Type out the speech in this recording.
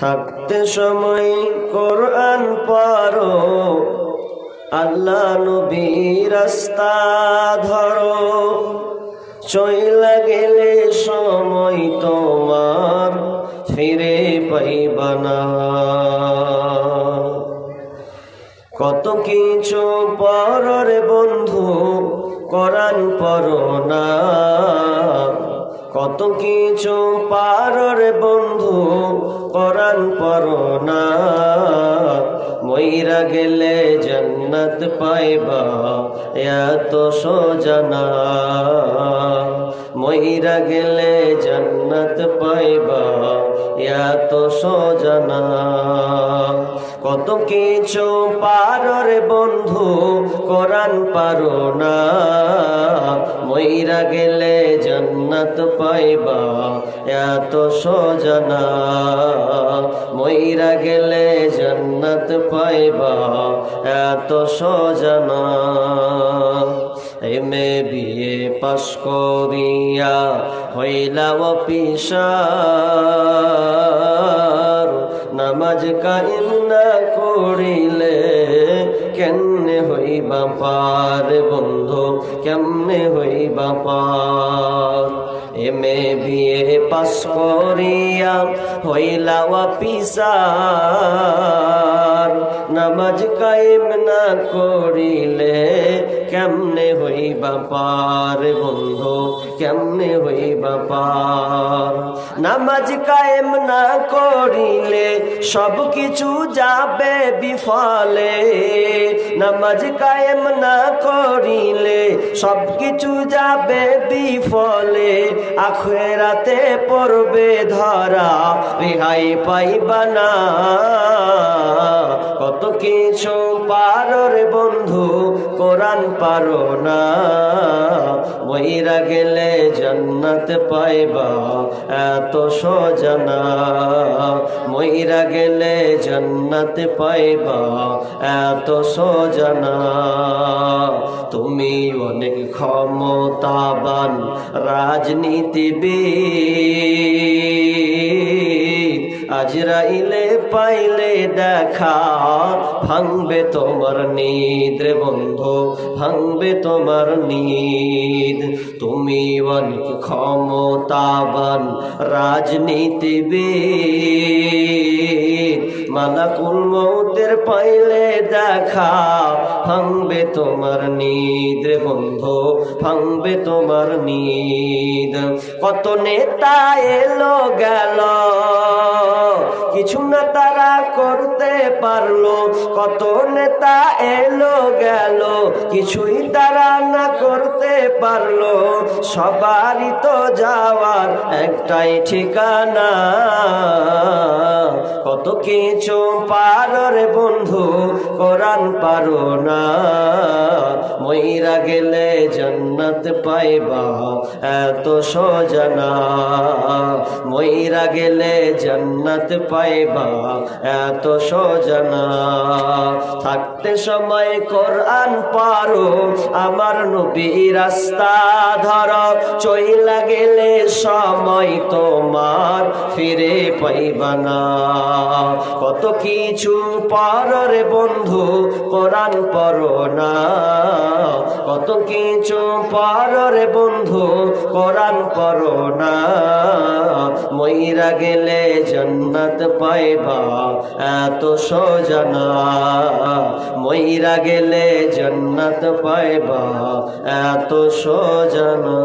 থাকতে সময় কোরআন পারো আল্লাহ নবী রাস্তা ধরো। চইলা গেলে সময় তোমার ফিরে পাইবা না। কত কিছু পরের বন্ধু, কোরআন পড়ো না। কত কিছু পারের বন্ধু করান পর না। মইরা গেলে জন্নত পাইবা, এত সোজানা মইরা গেলে জন্নত পাইবা, এত সোজানা কত কিছু পারর বন্ধু, কোরআন পারো না। মইরা গেলে জন্নত পাইবা, এত সোজানা মইরা গেলে জন্নত পাইবা, এত সোজানা এমে বিয়ে পাশ করিয়া হইলা অপিসার নামাজ কায়েম না করিলে কেমনে হইবা পার বন্ধু, কেমনে হইবা পার? এমে বিয়ে পাস করিয়া হইলা পিসার নামাজ কায়েম না করিলে কেমনে হইবা পার বন্ধু, কেমনে হইবা পার? নামাজ কায়েম না করিলে সব কিছু যাবে বিফলে। নামাজ কায়েম না করিলে সব কিছু যাবে বিফলে। আখেরাতে পড়বে ধরা, রেহাই পাইবা না। কত কিছু পারর বন্ধু কোরআন পারো না। মইরা গেলে জন্নত পাইবা, এত সজনা মইরা গেলে জন্নত পাইবা, এত সজনা তুমি অনেক ক্ষমতাবান রাজনীতিবিদ। আজরাইলে পাইলে দেখা, ভাঙবে তোমার নিদ রে বন্ধু, ভাঙবে তোমার নিদ। তুমি অনেক ক্ষমতাবান রাজনীতিবিদ। মালাকুল মৌতের পাইলে দেখা, ভাঙবে তোমার নিদ বন্ধু, ভাঙবে তোমার নিদ। কত নেতা এলো গেল, কিছু না তারা করতে পারল, কত নেতা এলো গেল, কিছুই তারা না করতে পারল। সবারই তো যাওয়ার একটাই ঠিকানা, কত কিছু পারর বন্ধু, কোরআন পারো না। মইরা গেলে জন্নত পাইবা, এত সজনা মইরা গেলে জন্নত পাইবা, এত সজনা থাকতে সময় কোরআন পারো, আমার নবী রাস্তা ধর। চইলা গেলে সময় তোমার ফিরে পাইবা না। কত কিছু পরের বন্ধু, কোরআন পড়ো না। কত কিছু পরের বন্ধু, কোরআন পড়ো না। মইরা গেলে জন্নত পাইবা, এত সজনা মইরা গেলে জন্নত পাইবা, এত সজনা